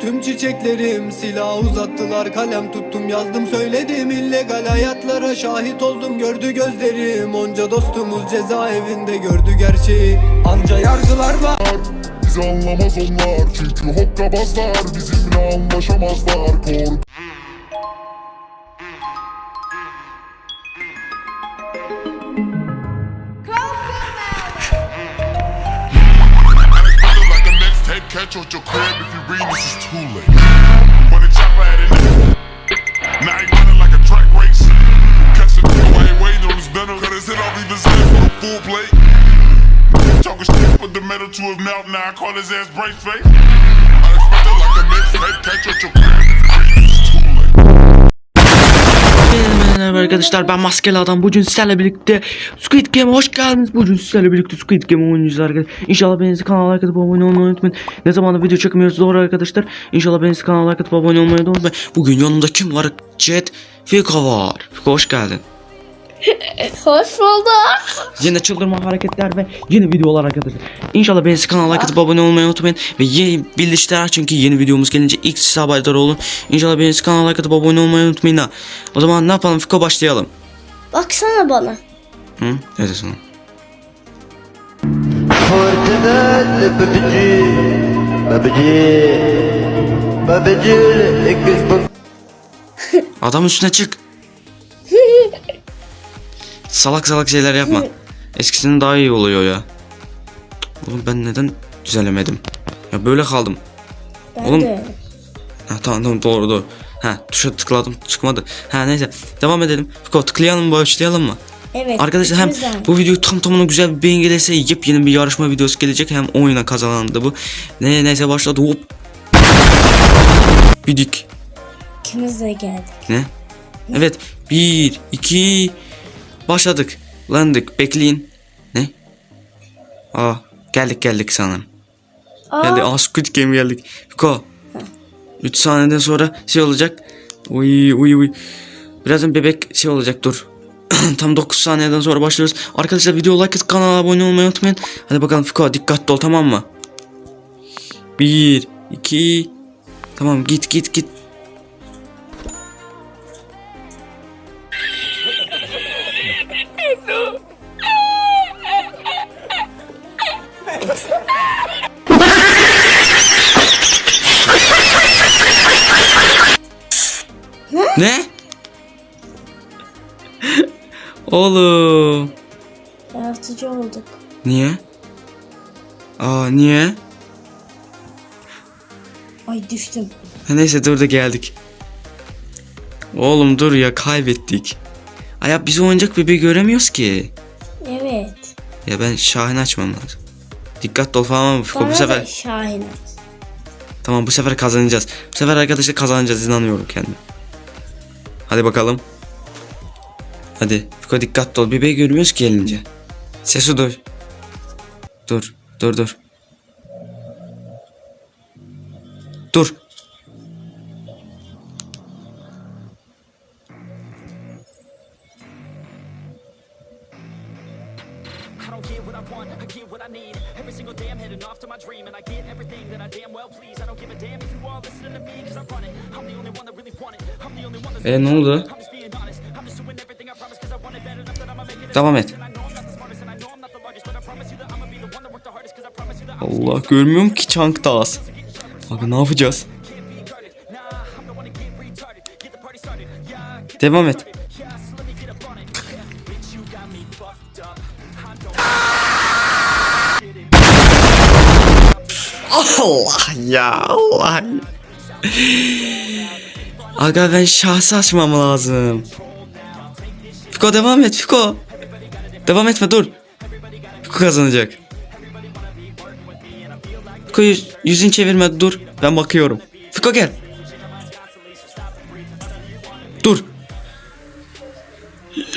tüm çiçeklerim Silah uzattılar kalem tuttum yazdım söyledim illegal hayatlara şahit oldum gördü gözlerim Onca dostumuz cezaevinde gördü gerçeği. Anca yargılar var Bizi anlamaz onlar çünkü hokkabazlar Bizimle anlaşamazlar kork catch out your crib if you read this is too late. When the chopper had it, now he running like a track race. Catch the nigga while he waiting on his dinner, cut his head off, his head for a full plate. Talking shit, put the metal to his mouth, now I call his ass brace face. Unexpected like a mixtape, catch out your crib Merhaba arkadaşlar ben Maskeli Adam. Bugün sizlerle birlikte Squid Game'e hoş geldiniz. Bugün sizlerle birlikte Squid Game oynayacağız arkadaşlar. İnşallah beğeninizi kanala like atıp abone olmayı unutmayın. Ne zamandır video çekmiyoruz doğru arkadaşlar. İnşallah beğeninizi kanala like atıp abone olmayı da unutmayın. Bugün yanımda kim var? Jet Fiko var. Fiko hoş geldin Hoş bulduk. Yine çıldırma hareketler ve yeni videolar arkadaşlar İnşallah beğeninizi kanala like atıp abone olmayı unutmayın Ve yeni bildirimler çünkü yeni videomuz gelince ilk size haberdar olun İnşallah beğeninizi kanala like atıp abone olmayı unutmayın ha O zaman ne yapalım Fiko başlayalım Baksana bana. Hı? Kız bak Adam üstüne çık. Salak salak şeyler yapma. Eskisinin daha iyi oluyor ya. Oğlum ben neden düzelemedim? Ya böyle kaldım. Ben Oğlum- de. Ha tamam tamam doğru doğru. Ha tuşa tıkladım çıkmadı. Ha neyse devam edelim. Fiko tıklayalım mı başlayalım mı? Evet. Arkadaşlar hem de. bu video tam tamına güzel bir beğen gelirse yepyeni bir yarışma videosu gelecek hem oyuna kazanandı bu. Ne neyse başladı hop. Bidik. İkimiz de geldik. Ne? Evet. Bir, iki, başladık. Landık. Bekleyin. Ne? Aa, geldik geldik sanırım. Aa, Geldik. Aa, Squid Game geldik. Fiko. 3 saniyeden sonra şey olacak. Uy uy uy. Birazdan bebek şey olacak dur. Tam 9 saniyeden sonra başlıyoruz. Arkadaşlar video like atıp kanala abone olmayı unutmayın. Hadi bakalım Fiko dikkatli ol tamam mı? 1 2 Tamam git git git. Ne? Oğlum. yaratıcı olduk. Niye? Aa niye? Ay düştüm. Ha, neyse dur da geldik. Oğlum dur ya kaybettik. Ay ya biz oyuncak bebeği göremiyoruz ki. Evet. Ya ben Şahin açmam lazım. Dikkatli ol falan? Bana Bu sefer Şahin at. tamam bu sefer kazanacağız. Bu sefer arkadaşlar kazanacağız inanıyorum kendime. Hadi bakalım. Hadi Fiko dikkatli ol. Bebeği görmüyoruz ki gelince. Sesi. Dur. Dur dur. Dur. Don't get what I want, I get what I need. Every single day I'm heading off to my dream, and I get everything that I damn well please. I don't give a damn if you all listening to me, cause I run it. I'm the only one that really want it. I'm the only one that's E ne oldu? Devam et. Allah görmüyorum ki çank da az. Aga ne yapacağız? Devam et. Allah ya Allah. Aga ben şahsı açmam lazım. Fiko devam et Fiko. Devam etme dur. Fiko kazanacak. Fiko yüz, yüzün çevirme dur. Ben bakıyorum. Fiko gel. Dur.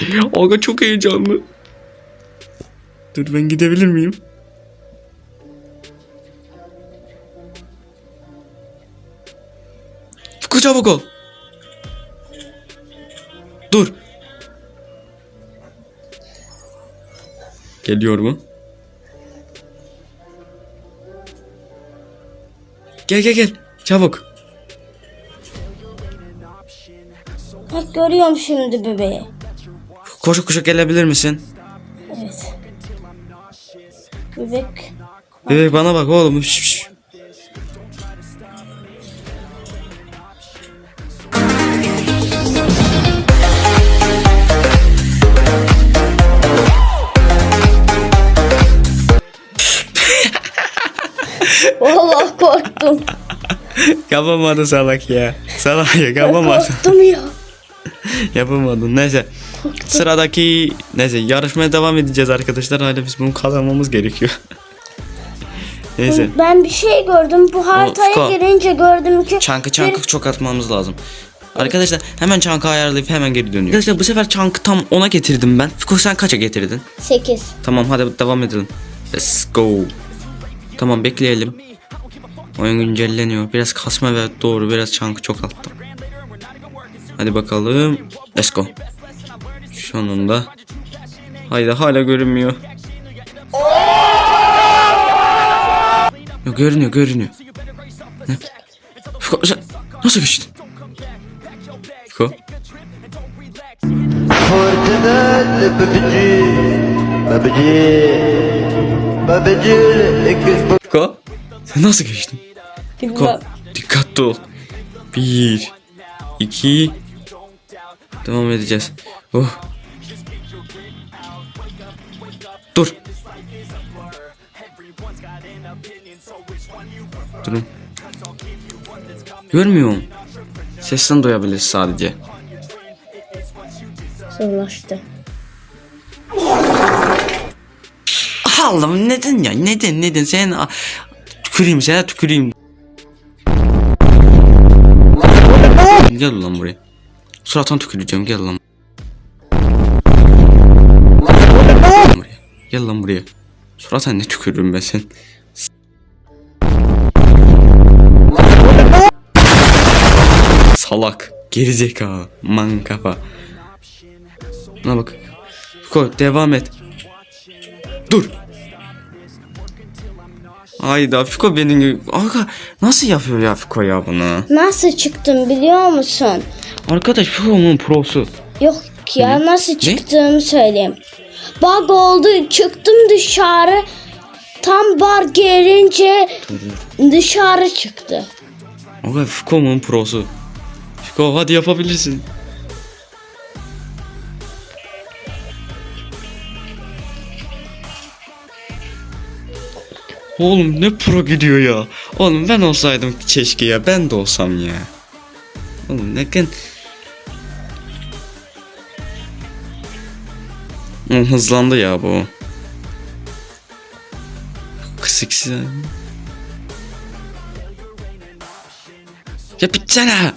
Aga çok heyecanlı. Dur ben gidebilir miyim? Fuku çabuk ol. Dur. Geliyor mu? Gel gel gel. Çabuk. Bak görüyorum şimdi bebeği. Koşu koşu gelebilir misin? Evet. Bebek. Bebek bana bak oğlum. Şş, şş. Vallahi korktum. Yapamadı salak ya. Salak ya yapamadı. korktum ya. Yapamadın. Neyse. Sıradaki neyse yarışmaya devam edeceğiz arkadaşlar. Hala biz bunu kazanmamız gerekiyor. neyse. Ben bir şey gördüm. Bu haritaya girince gördüm ki Çankı çankı çok atmamız lazım. Arkadaşlar hemen çankı ayarlayıp hemen geri dönüyor. Arkadaşlar bu sefer çankı tam 10'a getirdim ben. Fiko sen kaça getirdin? 8. Tamam hadi devam edelim. Let's go. Tamam bekleyelim. Oyun güncelleniyor. Biraz kasma ve doğru biraz çankı çok attım. Hadi bakalım. Let's go. Sonunda. Haydi hala görünmüyor. Yok görünüyor görünüyor. Ne? Fiko sen nasıl geçtin? Fiko. Fiko. Sen nasıl geçtin? Fiko. Dikkatli ol. Bir. iki. Devam edeceğiz. Oh. Dur. Durun. Görmüyorum. Sesten duyabiliriz sadece. Zorlaştı. Allah'ım neden ya? Neden neden? Sen tüküreyim sana tüküreyim. Gel lan buraya. Suratına tüküreceğim gel lan. Gel lan buraya. Suratına ne tükürürüm ben sen. Salak. Gerizekalı. Man kafa. Buna bak. Koy devam et. Dur. Hayda Fiko benim. Aga nasıl yapıyor ya Fiko ya bunu? Nasıl çıktım biliyor musun? Arkadaş Fiko'nun prosu. Yok ya nasıl çıktığımı söyleyeyim. Bug oldu çıktım dışarı. Tam bar gelince dışarı çıktı. Aga Fiko'nun prosu. Fiko hadi yapabilirsin. Oğlum ne pro gidiyor ya. Oğlum ben olsaydım keşke ya. Ben de olsam ya. Oğlum neden? Hızlandı ya bu. Kısıksız. Ya bitsene.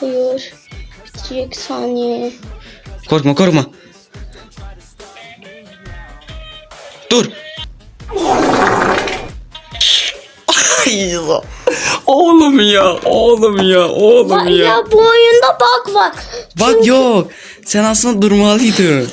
Hayır. Bitecek saniye. Korkma korkma. Dur. Oğlum ya, oğlum ya, oğlum Bak ya. ya bu oyunda bug var. Bak yok. Sen aslında durmalıydın.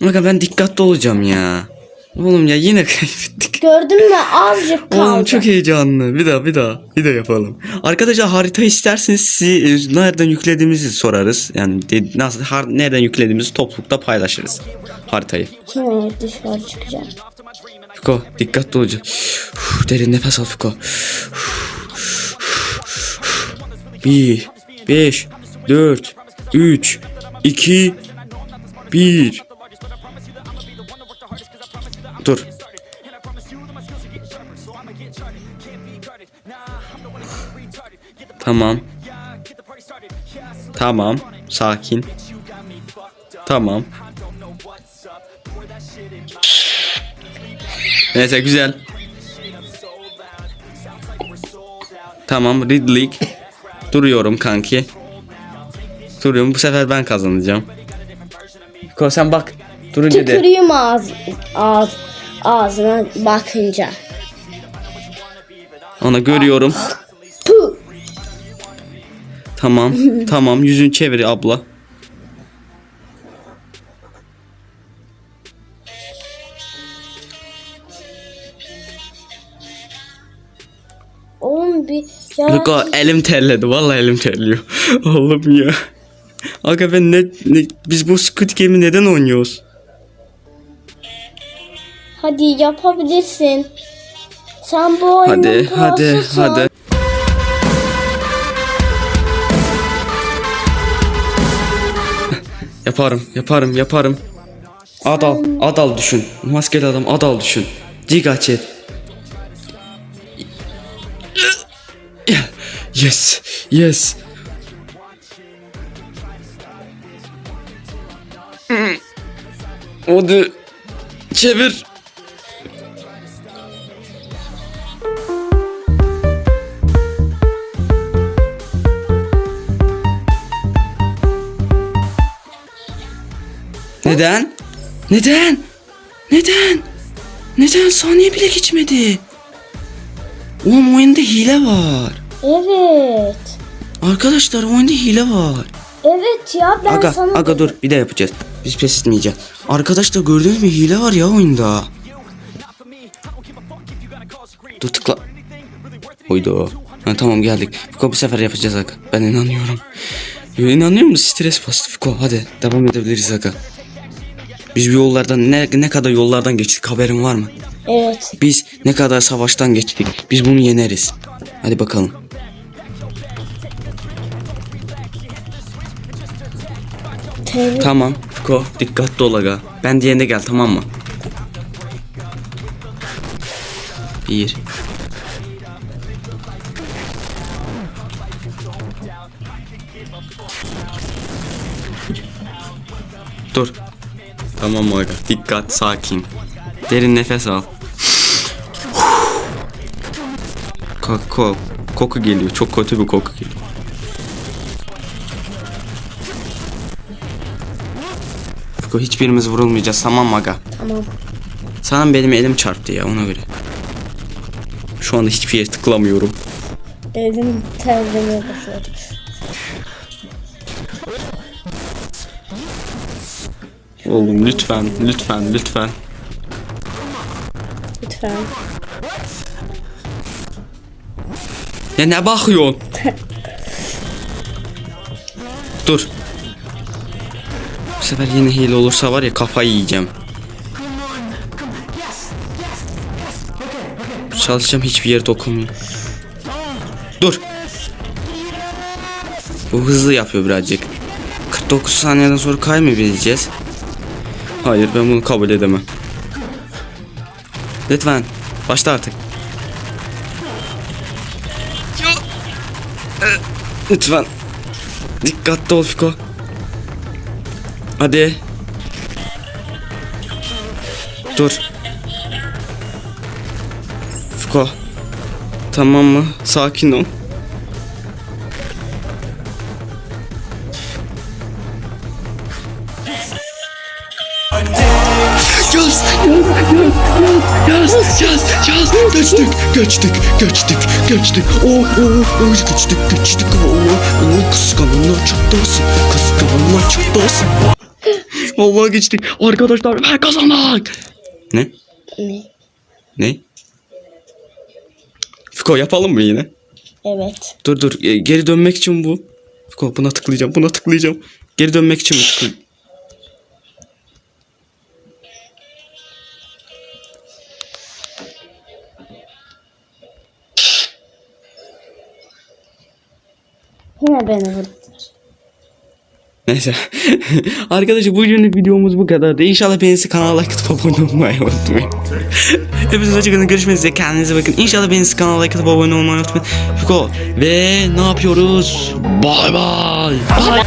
Bak ben dikkatli olacağım ya. Oğlum ya yine kaybettik. Gördün mü azıcık kaldı. Oğlum çok heyecanlı. Bir daha bir daha bir daha yapalım. Arkadaşlar harita isterseniz sizi e, nereden yüklediğimizi sorarız. Yani nasıl har- nereden yüklediğimizi toplulukta paylaşırız haritayı. Şimdi dışarı çıkacağım. Fiko dikkatli olacak. Uf, derin nefes al Fiko. Bir, beş, dört, üç, iki, bir. Dur. Tamam. Tamam. Sakin. Tamam. Neyse güzel. Tamam Ridley. Duruyorum kanki. Duruyorum bu sefer ben kazanacağım. Ko sen bak. Durunca de. Tükürüğüm ağız, ağız, ağzına bakınca. Ona görüyorum. Puh. Tamam. tamam yüzünü çevir abla. Bir ya. Fiko elim terledi. Vallahi elim terliyor. Oğlum ya. Aga ben ne, ne biz bu Squid Game'i neden oynuyoruz? Hadi yapabilirsin. Sen bu oyunun Hadi hadi hadi. yaparım yaparım yaparım. Adal adal düşün. Maskeli adam adal düşün. Giga chat. Yes yes. Hadi çevir. Neden? Neden? Neden? Neden saniye bile geçmedi? Oğlum oyunda hile var. Evet. Arkadaşlar oyunda hile var. Evet ya ben Aga, sana aga dur bir de yapacağız. Biz pes etmeyeceğiz. Arkadaşlar gördünüz mü hile var ya oyunda. Dur tıkla. Oydu. Ha, tamam geldik. Fiko bu sefer yapacağız aga. Ben inanıyorum. İnanıyor musun? Stres bastı Fiko. Hadi devam edebiliriz aga. Biz bu yollardan ne, ne kadar yollardan geçtik haberin var mı? Evet. Biz ne kadar savaştan geçtik. Biz bunu yeneriz. Hadi bakalım. Tebrik. Tamam. Fiko dikkatli ol aga. Ben diyene gel tamam mı? Bir. Dur. Tamam aga? Dikkat, sakin. Derin nefes al. Koku, koku geliyor. Çok kötü bir koku geliyor. Fiko hiçbirimiz vurulmayacağız tamam mı aga? Tamam. Sana benim elim çarptı ya ona göre. Şu anda hiçbir yere tıklamıyorum. Elim terlemeye başladı. Oğlum lütfen, lütfen, lütfen. Lütfen. Ya ne bakıyorsun? Dur. Sefer yine hile olursa var ya kafayı yiyeceğim. Çalışacağım hiçbir yere dokunmuyor. Dur. Bu hızlı yapıyor birazcık. 49 saniyeden sonra kaymayabileceğiz. Hayır ben bunu kabul edemem. Lütfen başla artık. Lütfen. Dikkatli ol Fiko. Hadi. Dur. Fiko. Tamam mı? Sakin ol. Yaz, yaz, yaz, yaz, yaz, geçtik, geçtik, geçtik, geçtik, oh, oh, oh, geçtik, geçtik, oh, oh, kıskananlar çatlasın, kıskananlar çatlasın. Vallahi geçtik, arkadaşlar ben kazandık. Ne? Ne? Ne? Fiko yapalım mı yine? Evet. Dur dur, e, geri dönmek için bu. Fiko buna tıklayacağım, buna tıklayacağım. Geri dönmek için mi tıklayayım? Yine beni vurdular. Neyse. Arkadaşlar bugünlük videomuz bu kadardı. İnşallah beğenirse kanala like atıp abone olmayı unutmayın. Hepinize hoşçakalın. Görüşmek üzere. Kendinize bakın. İnşallah beğenirse kanala like atıp abone olmayı unutmayın. Fuko. Ve ne yapıyoruz? Bay bay. Bye.